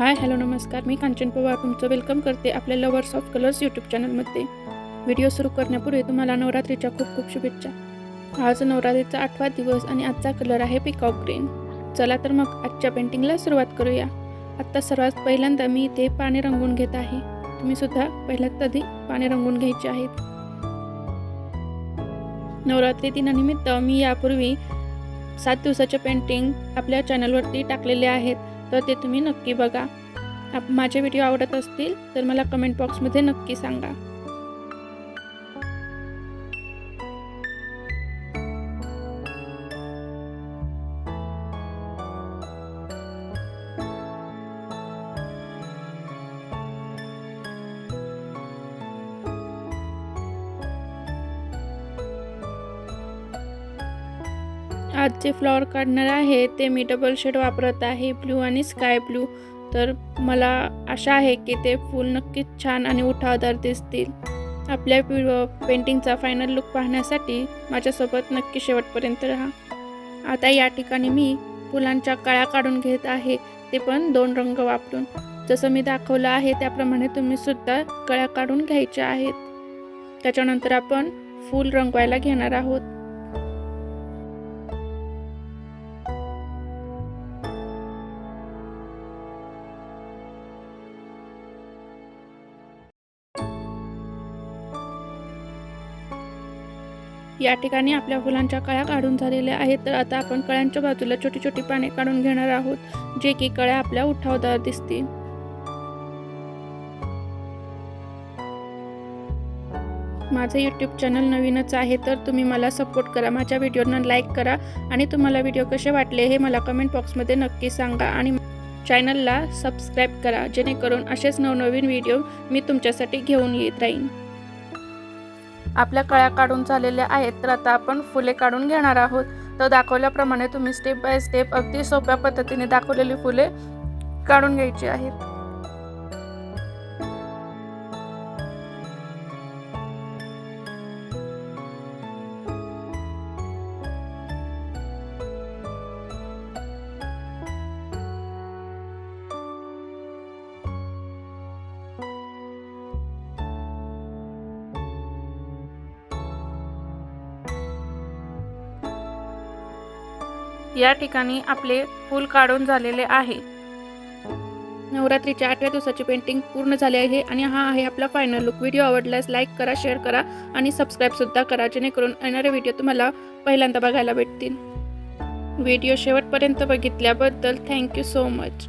Hi hello नमस्कार. मी कांचन पवार तुमचं welcome करते आपल्या लवर्स ऑफ कलर्स यूट्यूब चॅनलमध्ये व्हिडिओ सुरू करण्यापूर्वी तुम्हाला नवरात्रीच्या खूप खूप शुभेच्छा. आज नवरात्रीचा आठवा दिवस आणि आजचा कलर आहे पिकॉक ग्रीन चला तर मग आजच्या पेंटिंगला सुरुवात करूया. आत्ता सर्वात पहिल्यांदा मी इथे पाने रंगवून घेत आहे. तुम्ही सुद्धा पहिल्यात आधी पाने रंगवून घ्यायचे आहेत? नवरात्री दिनानिमित्त मी यापूर्वी सात दिवसाचे पेंटिंग आपल्या चॅनलवरती टाकलेले आहेत. तर ते तुम्ही नक्की बघा. आप माझे व्हिडिओ आवडत असतील तर मला कमेंट बॉक्समध्ये नक्की सांगा. आज जे फ्लॉवर काढणार आहे. ते मी डबल शेड वापरत आहे. ब्लू आणि स्काय ब्ल्यू तर मला आशा आहे की ते फूल नक्कीच छान आणि उठावदार दिसतील. आपल्या पेंटिंगचा फायनल लुक पाहण्यासाठी माझ्यासोबत नक्की शेवटपर्यंत राहा. आता या ठिकाणी मी फुलांच्या कळ्या काढून घेत आहे. ते पण दोन रंग वापरून. जसं मी दाखवलं आहे त्याप्रमाणे तुम्ही सुद्धा कळ्या काढून घ्यायच्या आहेत. त्याच्यानंतर आपण फूल रंगवायला घेणार आहोत. या ठिकाणी आपल्या फुलांच्या कळ्या काढून झालेल्या आहेत. तर आता आपण कळ्यांच्या बाजूला छोटी छोटी पाने काढून घेणार आहोत जे की कळ्या आपल्या उठावदार दिसतील. माझं यूट्यूब चॅनल नवीनच आहे तर तुम्ही मला सपोर्ट करा. माझ्या व्हिडिओना लाईक करा. आणि तुम्हाला व्हिडिओ कसे वाटले हे मला कमेंट बॉक्समध्ये नक्की सांगा. आणि चॅनलला सबस्क्राईब करा जेणेकरून असेच नवनवीन व्हिडिओ मी तुमच्यासाठी घेऊन येत राहीन. आपल्या कळ्या काढून झालेल्या आहेत तर आता आपण फुले काढून घेणार आहोत. तर दाखवल्याप्रमाणे तुम्ही स्टेप बाय स्टेप अगदी सोप्या पद्धतीने दाखवलेली फुले काढून घ्यायची आहेत. या ठिकाणी आपले फूल काढून झालेले आहे. नवरात्रीच्या आठव्या दिवसाची पेंटिंग पूर्ण झाली आहे आणि हा आहे आपला फायनल लुक व्हिडिओ आवडल्यास लाईक करा शेअर करा आणि सबस्क्राईबसुद्धा करा जेणेकरून येणारे व्हिडिओ तुम्हाला पहिल्यांदा बघायला भेटतील. व्हिडिओ शेवटपर्यंत बघितल्याबद्दल थँक्यू सो मच